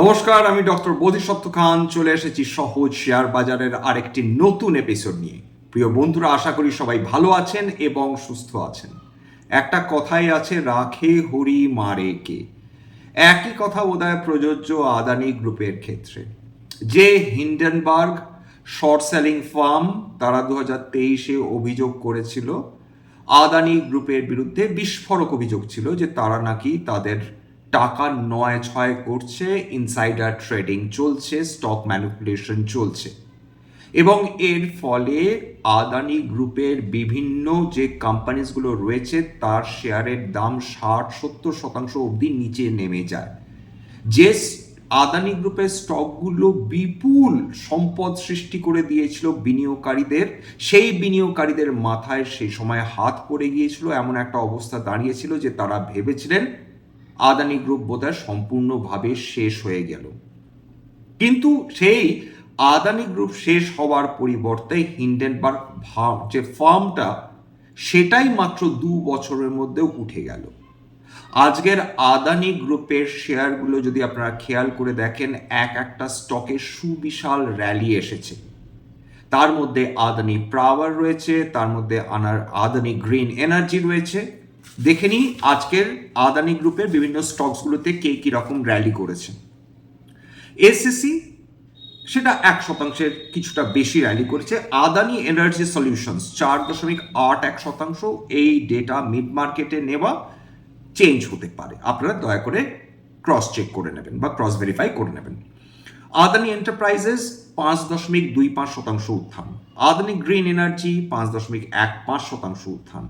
নমস্কার, আমি ডক্টর বোধিসত্ত্ব খান। চলে এসেছি সহজ শেয়ার বাজারের আরেকটি নতুন এপিসোড নিয়ে। প্রিয় বন্ধুরা, আশা করি সবাই ভালো আছেন এবং সুস্থ আছেন। একটা কথাই আছে, রাখে হরি মারে কে। একই কথা বোধহয় প্রযোজ্য আদানি গ্রুপের ক্ষেত্রে। যে হিন্ডেনবার্গ শর্ট সেলিং ফার্ম তারা দু হাজার তেইশে অভিযোগ করেছিল, আদানি গ্রুপের বিরুদ্ধে বিস্ফোরক অভিযোগ ছিল যে তারা নাকি তাদের টাকা নয় ছয় করছে ইনসাইডার ট্রেডিং চলছে স্টক ম্যানিপুলেশন চলছে। এবং এর ফলে আদানি গ্রুপের বিভিন্ন যে কোম্পানিজগুলো রয়েছে, তার শেয়ারের দাম ষাট, সত্তর শতাংশ অবধি নিচে নেমে যায়। যে আদানি গ্রুপের স্টকগুলো বিপুল সম্পদ সৃষ্টি করে দিয়েছিল বিনিয়োগকারীদের, সেই বিনিয়োগকারীদের মাথায় সেই সময় হাত পড়ে গিয়েছিল, এমন একটা অবস্থা দাঁড়িয়েছিল যে তারা ভেবেছিলেন আদানি গ্রুপ বোধহয় সম্পূর্ণভাবে শেষ হয়ে গেল। কিন্তু সেই আদানি গ্রুপ শেষ হওয়ার পরিবর্তে হিন্ডেনবার্গ যে ফার্মটা, সেটাই মাত্র দু বছরের মধ্যে উঠে গেল। আজকের আদানি গ্রুপের শেয়ারগুলো যদি আপনারা খেয়াল করে দেখেন, এক একটা স্টকে সুবিশাল র্যালি এসেছে। তার মধ্যে আদানি পাওয়ার রয়েছে, তার মধ্যে আনার আদানি গ্রিন এনার্জি রয়েছে দেখে নিই আজকের আদানি গ্রুপের বিভিন্ন স্টকসগুলোতে কে কী রকম র্যালি করেছে। এসএসসি সেটা এক শতাংশের কিছুটা বেশি র্যালি করেছে। আদানি এনার্জি সলিউশনস চার দশমিক আট এক শতাংশ এই ডেটা মিড মার্কেটে নেওয়া চেঞ্জ হতে পারে। আপনারা দয়া করে ক্রস চেক করে নেবেন বা ক্রস ভেরিফাই করে নেবেন। আদানি এন্টারপ্রাইজেস পাঁচ দশমিক দুই পাঁচ শতাংশ উত্থান। আদানি গ্রিন এনার্জি পাঁচ দশমিক এক পাঁচ শতাংশ উত্থান।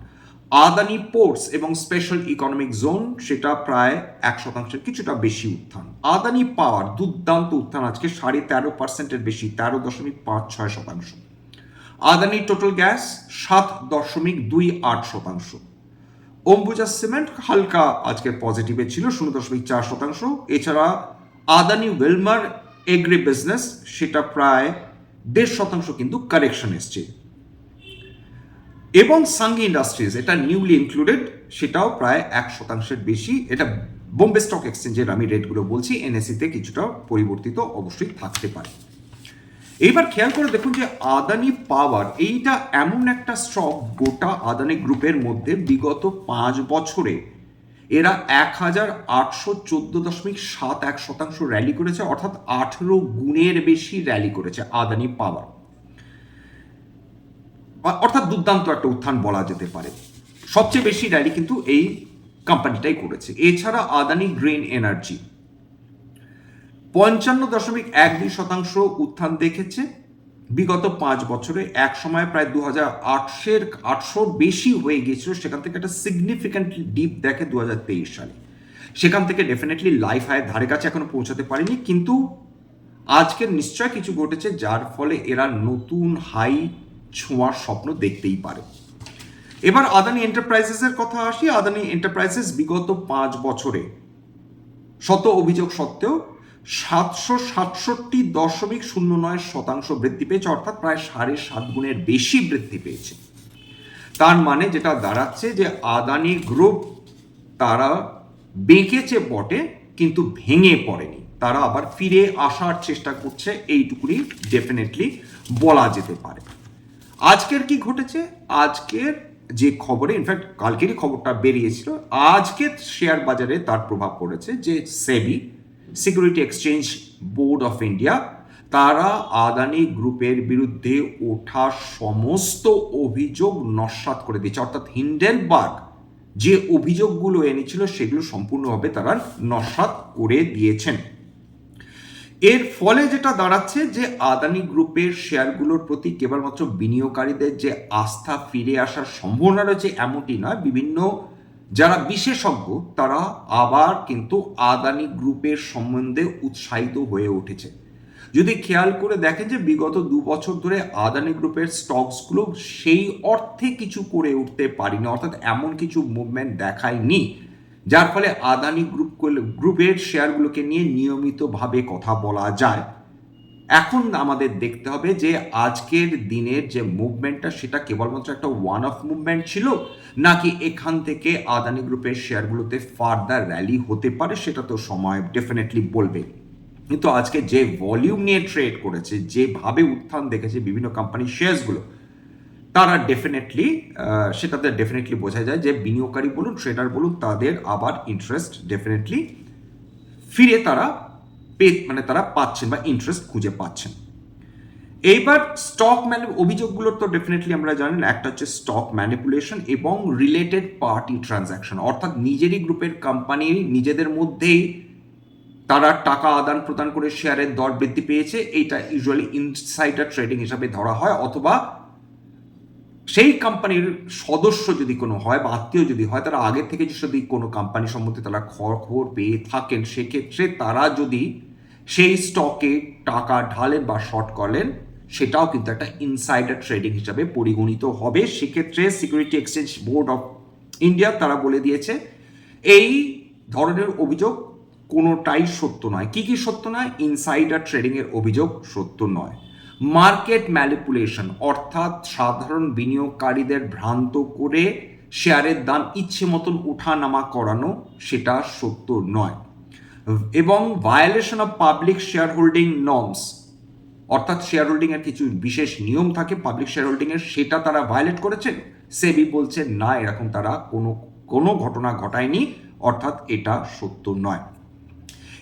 আদানি পোর্টস এবং স্পেশাল ইকোনমিক জোন, সেটা প্রায় এক শতাংশের কিছুটা বেশি উত্থান। আদানি পাওয়ার দুর্দান্ত উত্থান আজকে সাড়ে তেরো পার্সেন্টের বেশি, তেরো দশমিক পাঁচ ছয় শতাংশ। আদানি টোটাল গ্যাস সাত দশমিক দুই আট শতাংশ। অম্বুজা সিমেন্ট হালকা আজকে পজিটিভে ছিল, শূন্য দশমিক চার শতাংশ। এছাড়া আদানি ওয়েলমার এগ্রি বিজনেস সেটা প্রায় দেড় শতাংশ কিন্তু কারেকশন এসছে। এবং সাঙ্গি ইন্ডাস্ট্রিজ, এটা নিউলি ইনক্লুডেড সেটাও প্রায় এক শতাংশের বেশি। এটা বোম্বে স্টক এক্সচেঞ্জের আমি রেটগুলো বলছি এনএসিতে কিছুটা পরিবর্তিত অবশ্যই থাকতে পারে। এইবার খেয়াল করে দেখুন যে আদানি পাওয়ার, এইটা এমন একটা স্টক গোটা আদানি গ্রুপের মধ্যে বিগত পাঁচ বছরে এরা এক হাজার আটশো চোদ্দ দশমিক সাত এক শতাংশ র্যালি করেছে, অর্থাৎ আঠেরো গুণের বেশি র্যালি করেছে আদানি পাওয়ার। অর্থাৎ দুর্দান্ত একটা উত্থান বলা যেতে পারে। সবচেয়ে বেশি র্যালি কিন্তু এই কোম্পানিটাই করেছে। এছাড়া আদানি গ্রিন এনার্জি পঞ্চান্ন দশমিক এক দুই শতাংশ উত্থান দেখেছে। বিগত পাঁচ বছরে এক সময় প্রায় দু হাজার আটশের, আটশোর বেশি হয়ে গিয়েছিল। সেখান থেকে একটা সিগনিফিক্যান্টলি ডিপ দেখে দু হাজার তেইশ সালে। সেখান থেকে ডেফিনেটলি লাইফ হায়ের ধারে কাছে এখনও পৌঁছাতে পারেনি। কিন্তু আজকের নিশ্চয় কিছু ঘটেছে যার ফলে এরা নতুন হাই ছোঁয়ার স্বপ্ন দেখতেই পারে। এবার আদানি এন্টারপ্রাইজেসের কথা আসি। আদানি এন্টারপ্রাইজেস বিগত পাঁচ বছরে শত অভিযোগ সত্ত্বেও সাতশো সাতষট্টি দশমিক শূন্য নয় শতাংশ বৃদ্ধি পেয়েছে, অর্থাৎ প্রায় সাড়ে সাত গুণের বেশি বৃদ্ধি পেয়েছে। তার মানে যেটা দাঁড়াচ্ছে যে আদানি গ্রুপ তারা বেঁকেছে বটে, কিন্তু ভেঙে পড়েনি। তারা আবার ফিরে আসার চেষ্টা করছে, এইটুকুনি ডেফিনেটলি বলা যেতে পারে। আজকের কি ঘটেছে? আজকের যে খবরে ইনফ্যাক্ট কালকেরই খবরটা বেরিয়েছিল আজকের শেয়ার বাজারে তার প্রভাব পড়েছে যে SEBI security exchange board of India তারা আদানি গ্রুপের বিরুদ্ধে ওঠা সমস্ত অভিযোগ নস্বাত করে দিয়েছে। অর্থাৎ হিন্ডেনবার্গ যে অভিযোগগুলো এনেছিল, সেগুলো সম্পূর্ণভাবে তারা নস্বাত করে দিয়েছেন। এর ফলে যেটা দাঁড়াচ্ছে যে আদানি গ্রুপের শেয়ারগুলোর প্রতি কেবলমাত্র বিনিয়োগকারীদের যে আস্থা ফিরে আসার সম্ভাবনা রয়েছে এমনটি নয়। বিভিন্ন যারা বিশেষজ্ঞ, তারা আবার কিন্তু আদানি গ্রুপের সম্বন্ধে উৎসাহিত হয়ে উঠেছে। যদি খেয়াল করে দেখেন যে বিগত দু বছর ধরে আদানি গ্রুপের স্টকসগুলো সেই অর্থে কিছু করে উঠতে পারিনি, অর্থাৎ এমন কিছু মুভমেন্ট দেখায়নি যার ফলে আদানি গ্রুপ গ্রুপের শেয়ারগুলোকে নিয়ে নিয়মিতভাবে কথা বলা যায়। এখন আমাদের দেখতে হবে যে আজকের দিনের যে মুভমেন্টটা সেটা কেবলমাত্র একটা ওয়ান অফ মুভমেন্ট ছিল, নাকি এখান থেকে আদানি গ্রুপের শেয়ারগুলোতে ফার্দার র্যালি হতে পারে, সেটা তো সময় ডেফিনেটলি বলবে। কিন্তু আজকে যে ভলিউম নিয়ে ট্রেড করেছে, যেভাবে উত্থান দেখেছে বিভিন্ন কোম্পানির শেয়ার্সগুলো তারা ডেফিনেটলি সেটাতে ডেফিনেটলি বোঝা যায় যে বিনিয়োগকারী বলুন ট্রেডার বলুন, তাদের আবার ইন্টারেস্ট ডেফিনেটলি ফিরে তারা পে মানে তারা পাচ্ছেন বা ইন্টারেস্ট খুঁজে পাচ্ছেন। এইবার স্টক ম্যানি অভিযোগগুলোর তো ডেফিনেটলি আমরা জানেন, একটা হচ্ছে স্টক ম্যানিপুলেশন এবং রিলেটেড পার্টি ট্রানজ্যাকশন অর্থাৎ নিজেরই গ্রুপের কোম্পানি নিজেদের মধ্যেই তারা টাকা আদান প্রদান করে শেয়ারের দর বৃদ্ধি পেয়েছে এইটা ইউজুয়ালি ইনসাইডার ট্রেডিং হিসাবে ধরা হয়, অথবা সেই কোম্পানির সদস্য যদি কোনো হয় বা আত্মীয় যদি হয়, তারা আগে থেকে যদি কোনো কোম্পানি সম্বন্ধে তারা খবর পেয়ে থাকেন, সেক্ষেত্রে তারা যদি সেই স্টকে টাকা ঢালেন বা শর্ট করেন, সেটাও কিন্তু একটা ইনসাইডার ট্রেডিং হিসাবে পরিগণিত হবে। সেক্ষেত্রে security exchange board of India তারা বলে দিয়েছে, এই ধরনের অভিযোগ কোনোটাই সত্য নয়। কি কি সত্য নয়? ইনসাইডার ট্রেডিংয়ের অভিযোগ সত্য নয়। মার্কেট ম্যালিপুলেশন অর্থাৎ সাধারণ বিনিয়োগকারীদের ভ্রান্ত করে শেয়ারের দাম ইচ্ছে মতন ওঠানামা করানো, সেটা সত্য নয়। এবং violation of public share holding norms অর্থাৎ শেয়ার হোল্ডিং এর কিছু বিশেষ নিয়ম থাকে পাবলিক শেয়ার হোল্ডিং এর, সেটা তারা ভায়োলেট করেছেন সেবি বলছে, না, এরকম তারা কোনো কোনো ঘটনা ঘটায়নি, অর্থাৎ এটা সত্য নয়।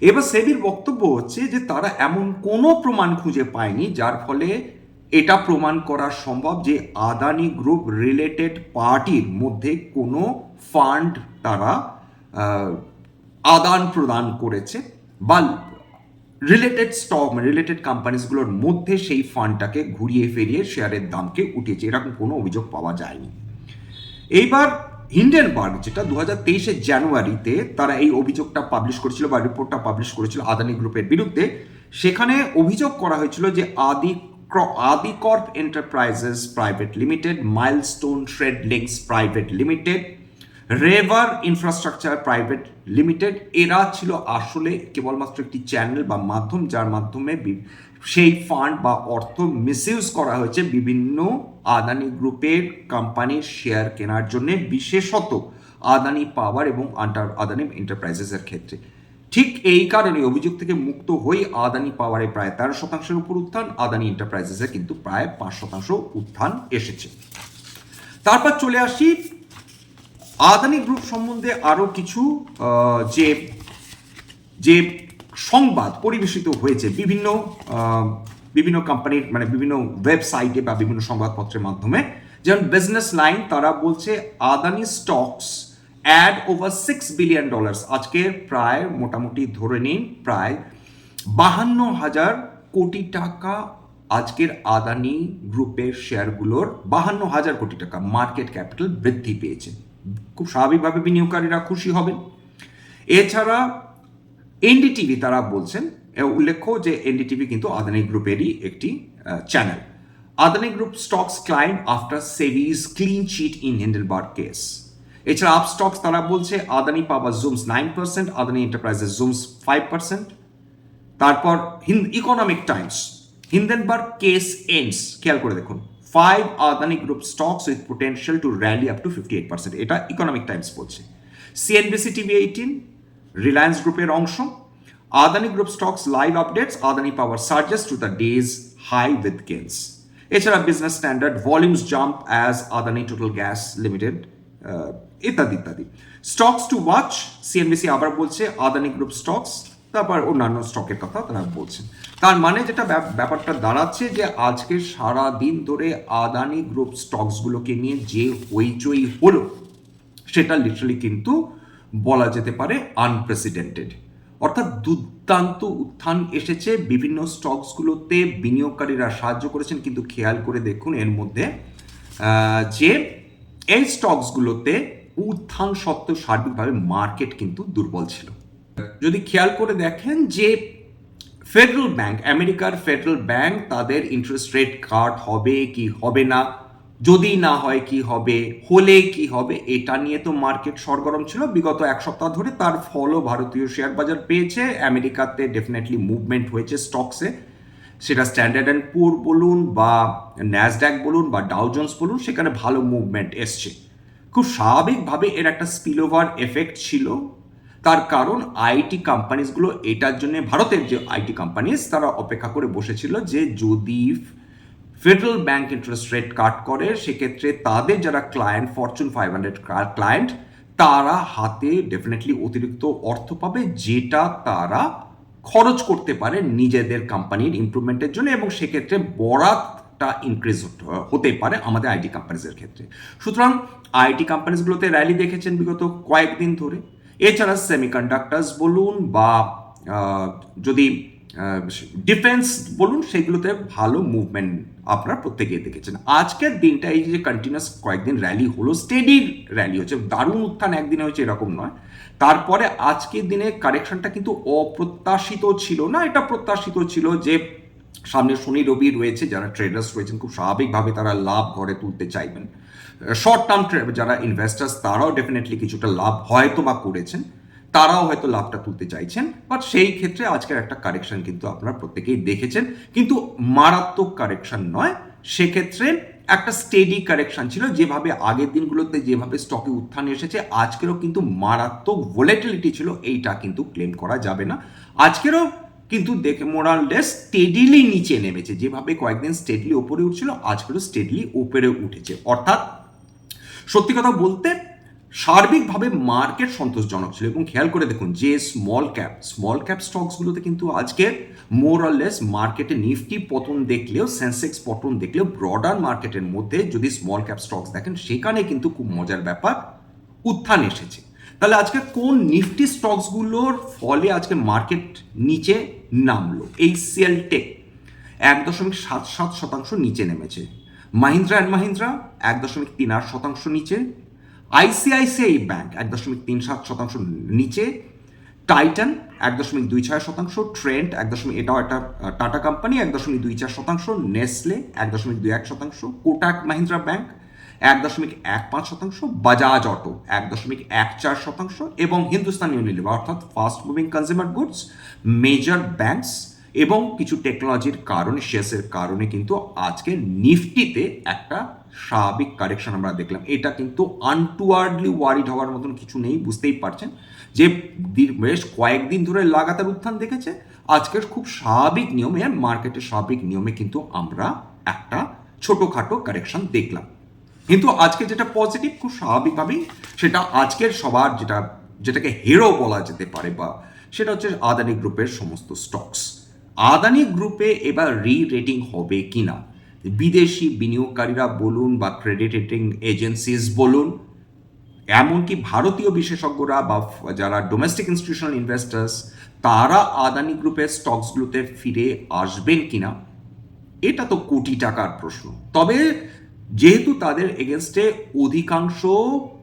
এবার সেবির বক্তব্য হচ্ছে যে তারা এমন কোনো প্রমাণ খুঁজে পায়নি যার ফলে এটা প্রমাণ করা সম্ভব যে আদানি গ্রুপ রিলেটেড পার্টির মধ্যে কোনো ফান্ড তারা আদান প্রদান করেছে বা রিলেটেড স্টক রিলেটেড কোম্পানিজগুলোর মধ্যে সেই ফান্ডটাকে ঘুরিয়ে ফিরিয়ে শেয়ারের দামকে উঠেছে। এরকম কোনো অভিযোগ পাওয়া যায়নি। এইবার হিন্ডেনবার্গ যেটা দু হাজার জানুয়ারিতে তারা এই অভিযোগটা পাবলিশ করেছিল বা রিপোর্টটা পাবলিশ করেছিল আদানি গ্রুপের বিরুদ্ধে। সেখানে অভিযোগ করা হয়েছিল যে আদি Adicorp Enterprises Private Limited Milestone Trade Links Private Limited Rehvar Infrastructure Private Limited এরা ছিল আসলে কেবলমাত্র একটি চ্যানেল বা মাধ্যম যার মাধ্যমে সেই ফান্ড বা অর্থ মিসইউজ করা হয়েছে বিভিন্ন আদানি গ্রুপের কোম্পানির শেয়ার কেনার জন্য, বিশেষত আদানি পাওয়ার এবং আন্টার আদানি এন্টারপ্রাইজেসের ক্ষেত্রে। ঠিক এই কারণে অভিযোগ থেকে মুক্ত হয়ে আদানি পাওয়ারে প্রায় তেরো শতাংশের উপর উত্থান, আদানি এন্টারপ্রাইজেসে কিন্তু প্রায় পাঁচ শতাংশ উত্থান এসেছে। তারপর চলে আসি আদানি গ্রুপ সম্বন্ধে আরও কিছু যে যে সংবাদ পরিবেশিত হয়েছে বিভিন্ন বিভিন্ন কোম্পানির মানে বিভিন্ন ওয়েবসাইটে বা বিভিন্ন সংবাদপত্রের মাধ্যমে। যেমন বিজনেস লাইন তারা বলছে, Adani stocks add over six billion dollars আজকে প্রায়, মোটামুটি ধরে নিন, প্রায় বাহান্ন হাজার কোটি টাকা আজকের আদানি গ্রুপের শেয়ারগুলোর বাহান্ন হাজার কোটি টাকা মার্কেট ক্যাপিটাল বৃদ্ধি পেয়েছে। খুব স্বাভাবিকভাবে বিনিয়োগকারীরা খুশি হবেন। এছাড়া এনডিটিভি তারা বলছেন উল্লেখ্য যে এনডিটিভি কিন্তু আদানি গ্রুপেরই একটি channel Adani group stocks climb after সেভিজ clean chit in Hindenburg case এছাড়া আপ স্টকস তারা বলছে, Adani power zooms nine percent Adani enterprises zooms five percent তারপর Hind economic times Hindenburg case ends খেয়াল করে দেখুন। Five Adani group stocks with potential to rally up to fifty eight percent এটা economic Times বলছে। CNBC TV eighteen Reliance গ্রুপের অংশ। Adani group stocks live updates Adani power surges to the day's high with gains এছাড়া business standard volumes jump as Adani total gas limited ইত্যাদি ইত্যাদি। Stocks to watch CNBC আবার বলছে Adani group stocks তারপর অন্যান্য স্টকের কথা তারা বলছেন তার মানে যেটা ব্যাপ- ব্যাপারটা দাঁড়াচ্ছে যে আজকে সারা দিন ধরে আদানি গ্রুপ স্টকসগুলোকে নিয়ে যে হইচই হলো, সেটা লিটারালি কিন্তু বলা যেতে পারে আনপ্রেসিডেন্টেড অর্থাৎ দুর্দান্ত উত্থান এসেছে বিভিন্ন স্টকসগুলোতে, বিনিয়োগকারীরা সাহায্য করেছেন, কিন্তু খেয়াল করে দেখুন এর মধ্যে যে এই স্টকসগুলোতে উত্থান সত্ত্বেও সার্বিকভাবে মার্কেট কিন্তু দুর্বল ছিল। যদি খেয়াল করে দেখেন যে ফেডারেল ব্যাংক আমেরিকার ফেডারেল ব্যাংক তাদের ইন্টারেস্ট রেট কাট হবে কি হবে না যদি না হয় কি হবে, হলে কি হবে, এটা নিয়ে তো মার্কেট সরগরম ছিল। বিগত এক সপ্তাহ ধরে তার ফলও ভারতীয় শেয়ার বাজার পেয়েছে। আমেরিকাতে ডেফিনেটলি মুভমেন্ট হয়েছে স্টকসে সেটা স্ট্যান্ডার্ড অ্যান্ড পুর বলুন বা ন্যাসড্যাক বলুন বা ডাউজন্স বলুন, সেখানে ভালো মুভমেন্ট এসছে। খুব স্বাভাবিকভাবে এর একটা স্পিল ওভার এফেক্ট ছিল। তার কারণ আইটি কোম্পানিজগুলো এটার জন্য ভারতের যে আইটি কোম্পানিজ তারা অপেক্ষা করে বসেছিল যে যদি federal bank interest rate cut করে, সেক্ষেত্রে তাদের যারা client fortune five hundred client তারা হাতে ডেফিনেটলি অতিরিক্ত অর্থ পাবে, যেটা তারা খরচ করতে পারে নিজেদের কোম্পানির ইমপ্রুভমেন্টের জন্য এবং সেক্ষেত্রে বরাতটা ইনক্রিজ হতে পারে আমাদের আইটি কোম্পানিজের ক্ষেত্রে। সুতরাং আইটি কোম্পানিজগুলোতে র্যালি দেখেছেন বিগত কয়েকদিন ধরে। এছাড়া সেমিকন্ডাক্টার্স বলুন বা যদি ডিফেন্স বলুন, সেগুলোতে ভালো মুভমেন্ট আপনারা প্রত্যেকেই দেখেছেন। আজকের দিনটা এই যে কন্টিনিউয়াস কয়েকদিন র্যালি হলো স্টেডি র্যালি হচ্ছে, দারুণ উত্থান একদিনে হয়েছে এরকম নয়। তারপরে আজকের দিনে কারেকশনটা কিন্তু অপ্রত্যাশিত ছিল না, এটা প্রত্যাশিত ছিল যে সামনে শনি রবি রয়েছে, যারা ট্রেডার্স রয়েছেন, খুব স্বাভাবিকভাবে তারা লাভ ঘরে তুলতে চাইবেন। শর্ট টার্ম যারা ইনভেস্টার্স তারাও ডেফিনেটলি কিছুটা লাভ হয়তো বা করেছেন। তারাও হয়তো লাভটা তুলতে চাইছেন বাট সেই ক্ষেত্রে আজকের একটা কারেকশন কিন্তু আপনারা প্রত্যেকেই দেখেছেন। কিন্তু মারাত্মক কারেকশন নয়, সেক্ষেত্রে একটা স্টেডি কারেকশন ছিল, যেভাবে আগের দিনগুলোতে যেভাবে স্টকে উত্থান এসেছে, আজকেরও কিন্তু মারাত্মক ভোলেটিলিটি ছিল, এইটা কিন্তু ক্লেম করা যাবে না। আজকেরও কিন্তু দেখে মোরাললেস স্টেডিলি নিচে নেমেছে, যেভাবে কয়েকদিন স্টেডলি ওপরে উঠছিল, আজকেরও স্টেডলি ওপরে উঠেছে। অর্থাৎ সত্যি কথা বলতে সার্বিকভাবে মার্কেট সন্তোষজনক ছিল এবং খেয়াল করে দেখুন যে স্মল ক্যাপ স্মল ক্যাপ স্টকসগুলোতে কিন্তু আজকে মোর লেস মার্কেটে নিফটি পতন দেখলেও সেন্সেক্স পতন দেখলেও ব্রডার মার্কেটের মধ্যে যদি স্মল ক্যাপ স্টকস দেখেন, সেখানে কিন্তু খুব মজার ব্যাপার উত্থান এসেছে। তাহলে আজকে কোন নিফটি স্টকসগুলোর ফলে আজকে মার্কেট নিচে নামলো? এই সেল টেক এক দশমিক সাত সাত শতাংশ নিচে নেমেছে। মাহিন্দ্রা অ্যান্ড মাহিন্দ্রা এক দশমিক তিন আট শতাংশ নিচে। আইসিআইসিআই ব্যাংক এক দশমিক তিন সাত শতাংশ নিচে, টাইটান এক দশমিক দুই ছয় শতাংশ, ট্রেন্ট এক দশমিক এটাও একটা টাটা কোম্পানি এক দশমিক দুই চার শতাংশ, নেসলে এক দশমিক দুই এক শতাংশ, কোটাক মাহিন্দ্রা ব্যাংক এক দশমিক এক পাঁচ শতাংশ, বাজাজ অটো এক দশমিক এক চার শতাংশ এবং হিন্দুস্তান ইউনিলিভার অর্থাৎ fast moving consumer goods, major banks এবং কিছু টেকনোলজির কারণে শেয়ার্সের কারণে কিন্তু আজকে নিফটিতে একটা স্বাভাবিক কারেকশন আমরা দেখলাম। এটা কিন্তু আনটুয়ার্ডলি ওয়ারিড হওয়ার মতন কিছু নেই, বুঝতেই পারছেন? যে বেশ কয়েকদিন ধরে লাগাতার উত্থান দেখেছে। আজকের খুব স্বাভাবিক নিয়মে মার্কেটের স্বাভাবিক নিয়মে কিন্তু আমরা একটা ছোটোখাটো কারেকশন দেখলাম। কিন্তু আজকে যেটা পজিটিভ খুব স্বাভাবিকভাবেই সেটা আজকের সবার যেটা, যেটাকে হিরো বলা যেতে পারে বা সেটা হচ্ছে আদানি গ্রুপের সমস্ত স্টকস আদানি গ্রুপে এবার রি রেটিং হবে কিনা? বিদেশি বিনিয়োগকারীরা বলুন বা ক্রেডিট রেটিং এজেন্সিস বলুন, এমনকি ভারতীয় বিশেষজ্ঞরা বা যারা ডোমেস্টিক ইনস্টিটিউশনাল ইনভেস্টার্স তারা আদানি গ্রুপের স্টকসগুলোতে ফিরে আসবেন কিনা? এটা তো কোটি টাকার প্রশ্ন। তবে যেহেতু তাদের এগেনস্টে অধিকাংশ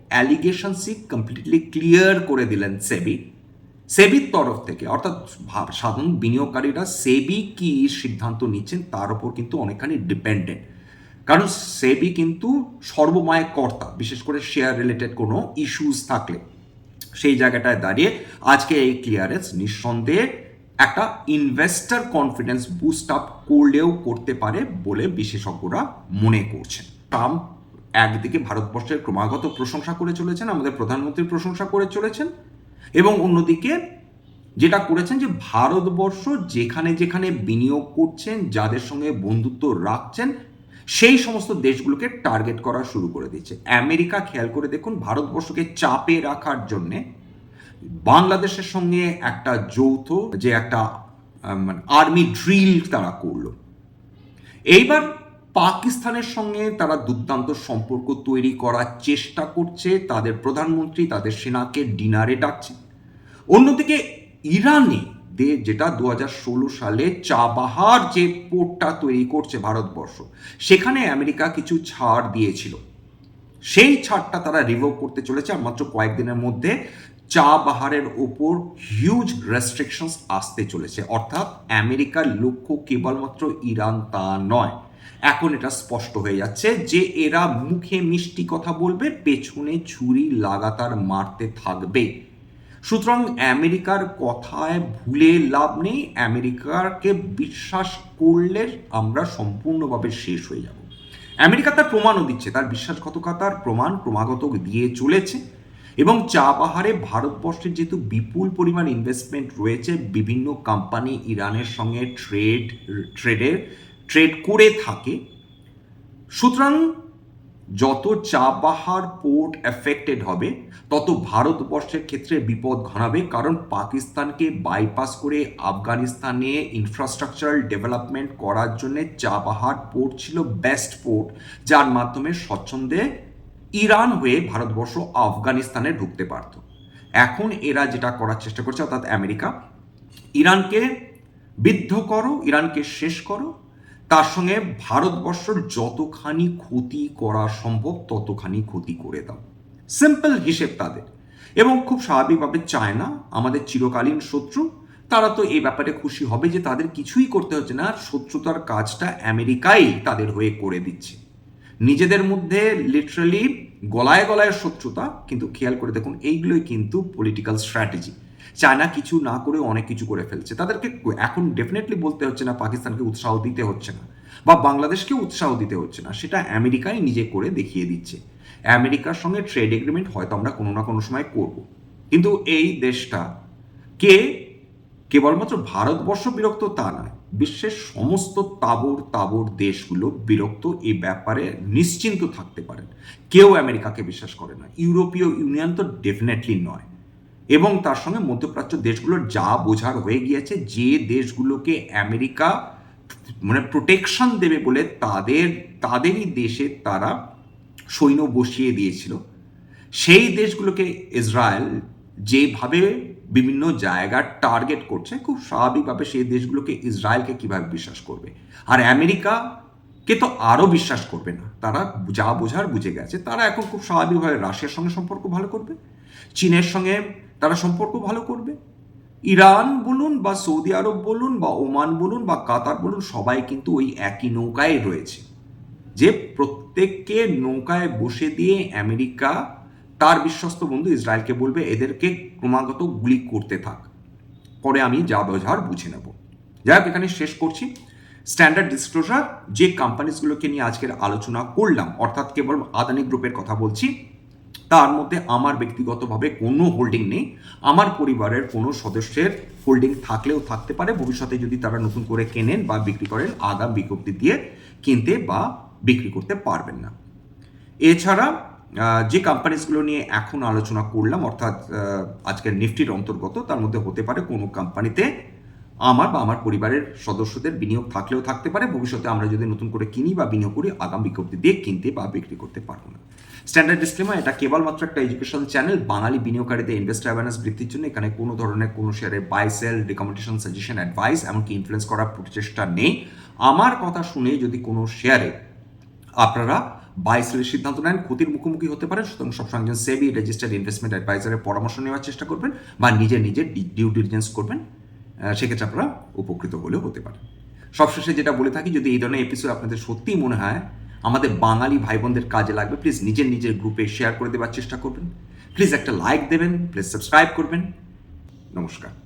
অ্যালিগেশনসই কমপ্লিটলি ক্লিয়ার করে দিলেন সেবি সেবির তরফ থেকে, অর্থাৎ সাধারণ বিনিয়োগকারীরা সেবি কি সিদ্ধান্ত নিচ্ছেন তার উপর কিন্তু অনেকখানি ডিপেন্ডেন্ট কারণ সেবি কিন্তু সর্বময় কর্তা, বিশেষ করে শেয়ার রিলেটেড কোনো ইস্যুস থাকলে। সেই জায়গাটায় দাঁড়িয়ে আজকে এই ক্লিয়ারেন্স নিঃসন্দেহে একটা ইনভেস্টার কনফিডেন্স বুস্ট আপ করলেও করতে পারে বলে বিশেষজ্ঞরা মনে করছেন। ট্রাম্প একদিকে ভারতবর্ষের ক্রমাগত প্রশংসা করে চলেছেন, আমাদের প্রধানমন্ত্রীর প্রশংসা করে চলেছেন এবং অন্যদিকে যেটা করেছেন যে ভারতবর্ষ যেখানে যেখানে বিনিয়োগ করছেন, যাদের সঙ্গে বন্ধুত্ব রাখছেন, সেই সমস্ত দেশগুলোকে টার্গেট করা শুরু করে দিচ্ছে। আমেরিকা, খেয়াল করে দেখুন, ভারতবর্ষকে চাপে রাখার জন্যে বাংলাদেশের সঙ্গে একটা যৌথ যে একটা মানে আর্মি ড্রিল তারা করল। এইবার পাকিস্তানের সঙ্গে তারা দুর্দান্ত সম্পর্ক তৈরি করার চেষ্টা করছে। তাদের প্রধানমন্ত্রী, তাদের সেনাকে ডিনারে ডাকছে। অন্যদিকে ইরানে দে যেটা দু ষোলো সালে চাবাহার যে পোর্টটা তৈরি করছে ভারতবর্ষ, সেখানে আমেরিকা কিছু ছাড় দিয়েছিল। সেই ছাড়টা তারা রিভোভ করতে চলেছে আর মাত্র কয়েকদিনের মধ্যে চা বাহারের ওপর হিউজ রেস্ট্রিকশনস আসতে চলেছে। অর্থাৎ আমেরিকার লক্ষ্য কেবলমাত্র ইরান তা নয়। এখন এটা স্পষ্ট হয়ে যাচ্ছে যে এরা মুখে মিষ্টি কথা বলবে, পেছনে ছুরি লাগাতার মারতে থাকবে। সুতরাং আমেরিকার কথায় ভুলে লাভ নেই, আমেরিকাকে বিশ্বাস করলে আমরা সম্পূর্ণভাবে শেষ হয়ে যাব। আমেরিকা তার প্রমাণও দিচ্ছে, তার বিশ্বাসঘাতকতার প্রমাণ ক্রমাগত দিয়ে চলেছে এবং চা বাহারে ভারতবর্ষের যেহেতু বিপুল পরিমাণ ইনভেস্টমেন্ট রয়েছে, বিভিন্ন কোম্পানি ইরানের সঙ্গে ট্রেড ট্রেডের ট্রেড করে থাকে। সুতরাং যত চাবাহার পোর্ট এফেক্টেড হবে, তত ভারতবর্ষের ক্ষেত্রে বিপদ ঘনাবে, কারণ পাকিস্তানকে বাইপাস করে আফগানিস্তানে ইনফ্রাস্ট্রাকচারাল ডেভেলপমেন্ট করার জন্য চাবাহার পোর্ট ছিল বেস্ট পোর্ট যার মাধ্যমে স্বচ্ছন্দে ইরান হয়ে ভারতবর্ষ আফগানিস্তানে ঢুকতে পারত। এখন এরা যেটা করার চেষ্টা করছে, অর্থাৎ আমেরিকা, ইরানকে বিদ্ধ করো, ইরানকে শেষ করো তার সঙ্গে ভারতবর্ষর যতখানি ক্ষতি করা সম্ভব, ততখানি ক্ষতি করে দাও। সিম্পল হিসেব তাদের। এবং খুব স্বাভাবিকভাবে চায় না, আমাদের চিরকালীন শত্রু। তারা তো এই ব্যাপারে খুশি হবে যে তাদের কিছুই করতে হচ্ছে না শত্রুতার কাজটা আমেরিকাই তাদের হয়ে করে দিচ্ছে। নিজেদের মধ্যে লিটারালি গলায় গলায় শত্রুতা, কিন্তু খেয়াল করে দেখুন, এইগুলোই কিন্তু পলিটিক্যাল স্ট্র্যাটেজি চায়না কিছু না করে অনেক কিছু করে ফেলছে। তাদেরকে এখন ডেফিনেটলি বলতে হচ্ছে না, পাকিস্তানকে উৎসাহ দিতে হচ্ছে না বা বাংলাদেশকে উৎসাহ দিতে হচ্ছে না, সেটা আমেরিকাই নিজে করে দেখিয়ে দিচ্ছে। আমেরিকার সঙ্গে ট্রেড এগ্রিমেন্ট হয়তো আমরা কোনো না কোনো সময় করব। কিন্তু এই দেশটা কে? কেবলমাত্র ভারতবর্ষ বিরক্ত তা নয়, বিশ্বের সমস্ত তাবর তাবর দেশগুলো বিরক্ত এই ব্যাপারে নিশ্চিন্ত থাকতে পারেন। কেউ আমেরিকাকে বিশ্বাস করে না। ইউরোপীয় ইউনিয়ন তো ডেফিনেটলি নয়। এবং তার সঙ্গে মধ্যপ্রাচ্য দেশগুলোর যা বোঝার হয়ে গিয়েছে, যে দেশগুলোকে আমেরিকা মানে প্রোটেকশন দেবে বলে তাদের, তাদেরই দেশে তারা সৈন্য বসিয়ে দিয়েছিল। সেই দেশগুলোকে ইসরায়েল যেভাবে বিভিন্ন জায়গা টার্গেট করছে, খুব স্বাভাবিকভাবে সেই দেশগুলোকে ইসরায়েলকে কীভাবে বিশ্বাস করবে? আর আমেরিকা কে তো আরও বিশ্বাস করবে না। তারা যা বোঝার বুঝে গেছে। তারা এখন খুব স্বাভাবিকভাবে রাশিয়ার সঙ্গে সম্পর্ক ভালো করবে। চীনের সঙ্গে তারা সম্পর্ক ভালো করবে? ইরান বলুন বা সৌদি আরব বলুন বা ওমান বলুন বা কাতার বলুন, সবাই কিন্তু ওই একই নৌকায় রয়েছে। যে প্রত্যেককে নৌকায় বসে দিয়ে আমেরিকা, তার বিশ্বস্ত বন্ধু ইসরায়েলকে বলবে, এদেরকে ক্রমাগত গুলি করতে থাক। পরে আমি যা বোঝার বুঝে নেব। যাই হোক, এখানে শেষ করছি। স্ট্যান্ডার্ড ডিসক্লোজার যে কোম্পানিজগুলোকে নিয়ে আজকের আলোচনা করলাম, অর্থাৎ কেবল আদানি গ্রুপের কথা বলছি তার মধ্যে আমার ব্যক্তিগতভাবে কোনো হোল্ডিং নেই। আমার পরিবারের কোনো সদস্যের হোল্ডিং থাকলেও থাকতে পারে। ভবিষ্যতে যদি তারা নতুন করে কেনেন বা বিক্রি করেন, আগাম বিজ্ঞপ্তি দিয়ে কিনতে বা বিক্রি করতে পারবেন না। এছাড়া যে কোম্পানিজগুলো নিয়ে এখন আলোচনা করলাম, অর্থাৎ আজকের নিফটির অন্তর্গত, তার মধ্যে হতে পারে কোনো কোম্পানিতে আমার বা আমার পরিবারের সদস্যদের বিনিয়োগ থাকলেও থাকতে পারে। ভবিষ্যতে আমরা যদি নতুন করে কিনি বা বিনিয়োগ করি, আগাম বিজ্ঞপ্তি দিয়ে কিনতে বা বিক্রি করতে পারব না। স্ট্যান্ডার্ড ডিসক্লেমার এটা কেবলমাত্র একটা এডুকেশন চ্যানেল বাঙালি বিনিয়োগকারীদের ইনভেস্ট অ্যাওয়ারনেস বৃদ্ধির জন্য এখানে কোনো ধরনের কোনো শেয়ারের buy sell recommendation suggestion advice এমনকি ইনফ্লুয়েন্স করার প্রচেষ্টা নেই। আমার কথা শুনে যদি কোনো শেয়ারে আপনারা বাই সেলের সিদ্ধান্ত নেন, ক্ষতির মুখোমুখি হতে পারেন, সুতরাং সবসময় একজন সেবি রেজিস্টার্ড ইনভেস্টমেন্ট অ্যাডভাইজারের পরামর্শ নেওয়ার চেষ্টা করবেন বা নিজে নিজে ডিউ ডিলিজেন্স করবেন। সেক্ষেত্রে আপনারা উপকৃত হলেও হতে পারে। সবশেষে যেটা বলে থাকি, যদি এই ধরনের এপিসোড আপনাদের সত্যিই মনে হয়, আমাদের বাঙালি ভাই বোনদের কাজে লাগবে প্লিজ নিজের নিজের গ্রুপে শেয়ার করে দেওয়ার চেষ্টা করবেন। প্লিজ একটা লাইক দেবেন প্লিজ সাবস্ক্রাইব করবেন। নমস্কার।